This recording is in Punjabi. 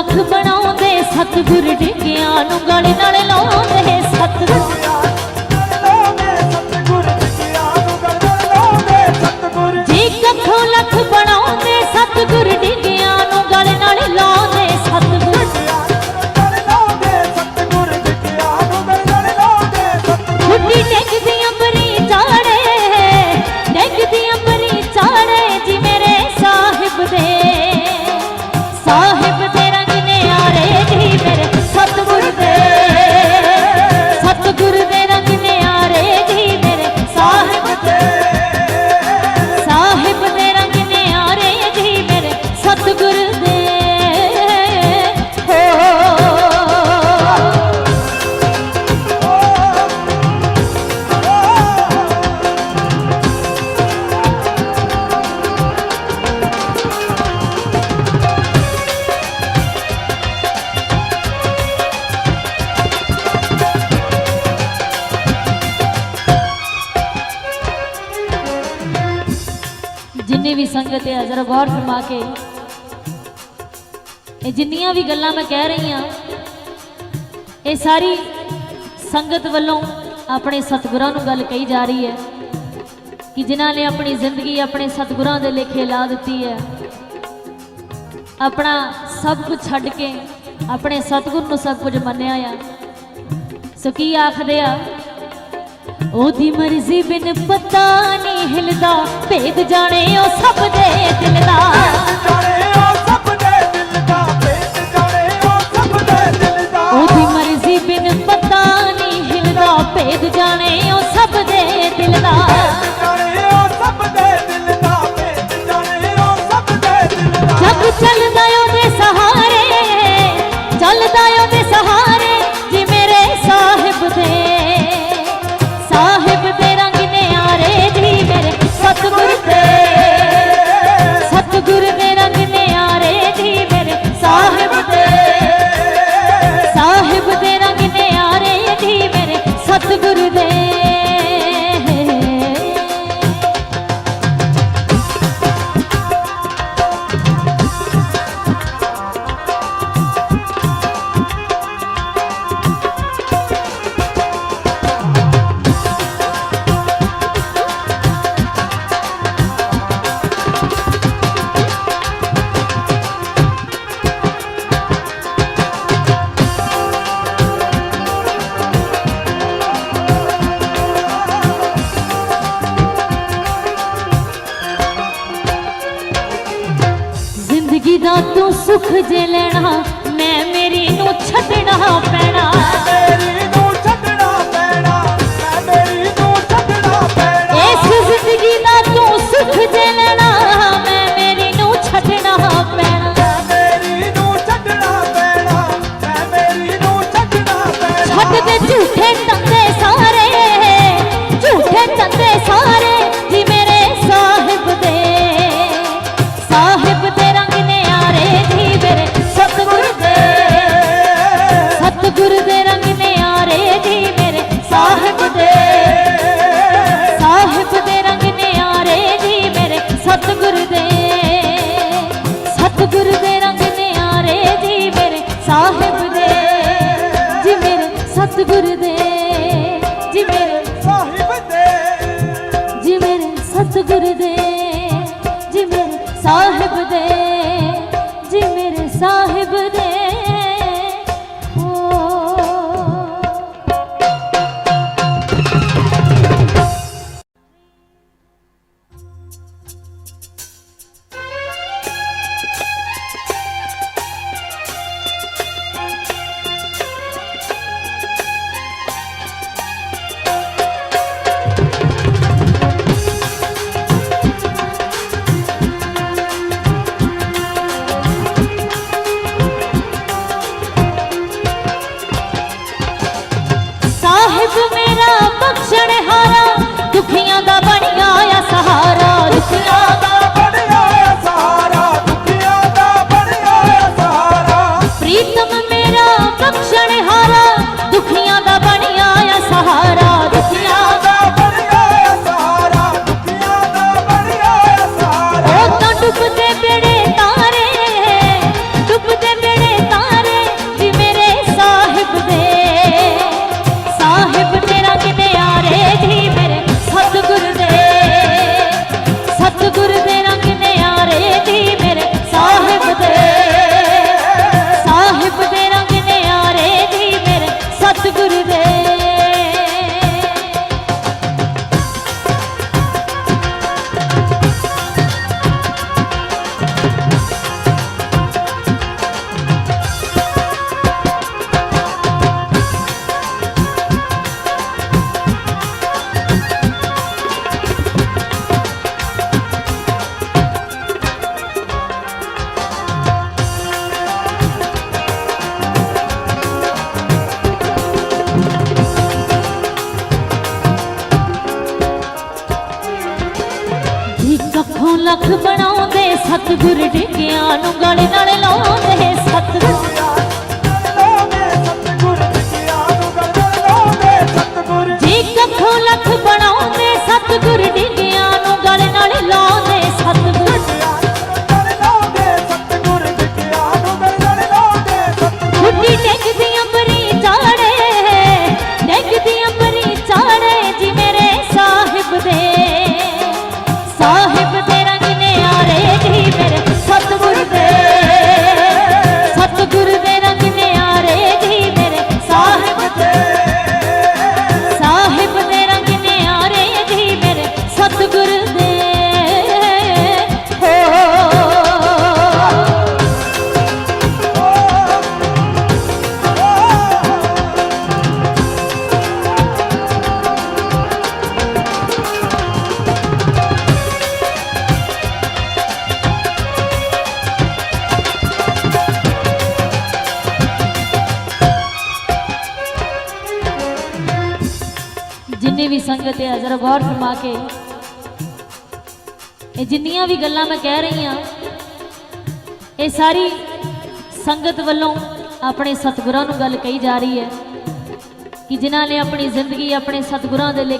ਲੱਖ ਬਣਾਉਂਦੇ ਸਤਗੁਰ ਡਿਗਿਆਂ ਨੂੰ ਗਲ ਨਾਲ ਲਾਉਂਦੇ ਸਤਗੁਰ ਵੀ ਸੰਗਤ ਹੈ ਜ਼ਰਾ ਗੌਰ ਫਰਮਾ ਕੇ। ਇਹ ਜਿੰਨੀਆਂ ਵੀ ਗੱਲਾਂ ਮੈਂ ਕਹਿ ਰਹੀ ਆ ਇਹ ਸਾਰੀ ਸੰਗਤ ਵੱਲੋਂ ਆਪਣੇ ਸਤਿਗੁਰਾਂ ਨੂੰ ਗੱਲ ਕਹੀ ਜਾ ਰਹੀ ਹੈ ਕਿ ਜਿਨ੍ਹਾਂ ਨੇ ਆਪਣੀ ਜ਼ਿੰਦਗੀ ਆਪਣੇ ਸਤਿਗੁਰਾਂ ਦੇ ਲੇਖੇ ਲਾ ਦਿੱਤੀ ਹੈ। ਆਪਣਾ ਸਭ ਕੁਝ ਛੱਡ ਕੇ ਆਪਣੇ ਸਤਿਗੁਰ ਨੂੰ ਸਭ ਕੁਝ ਮੰਨਿਆ ਆ। ਸੋ ਕੀ ਆਖਦੇ ਆ? ਉਹਦੀ ਮਰਜ਼ੀ ਬਿਨ ਪਤਾ ਹਿਲਦਾ ਭੇਦ ਜਾਣੇ ਉਹ ਸਭ ਦੇ ਦਿਲ ਦਾ। ਤੂੰ ਸੁਖ ਜੇ ਲੈਣਾ ਮੈਂ ਮੇਰੀ ਨੂੰ ਛੱਡਣਾ ਪੈਣਾ। tới ਲੱਖ ਬਣਾਉਂਦੇ ਸਤਿਗੁਰ ਡਿੱਗਿਆਂ ਨੂੰ ਗਲੇ ਨਾਲ ਜਿੰਨੀ ਵੀ ਸੰਗਤ ਹੈ, ਜ਼ਰਾ ਗੌਰ ਫਰਮਾ ਕੇ। ਇਹ ਜਿੰਨੀਆਂ ਵੀ ਗੱਲਾਂ ਮੈਂ ਕਹਿ ਰਹੀ ਹਾਂ, ਇਹ ਸਾਰੀ ਸੰਗਤ ਵੱਲੋਂ ਆਪਣੇ ਸਤਿਗੁਰਾਂ ਨੂੰ ਗੱਲ ਕਹੀ ਜਾ ਰਹੀ ਹੈ ਕਿ ਜਿਨ੍ਹਾਂ ਨੇ ਆਪਣੀ ਜ਼ਿੰਦਗੀ ਆਪਣੇ ਸਤਿਗੁਰਾਂ ਦੇ ਲਈ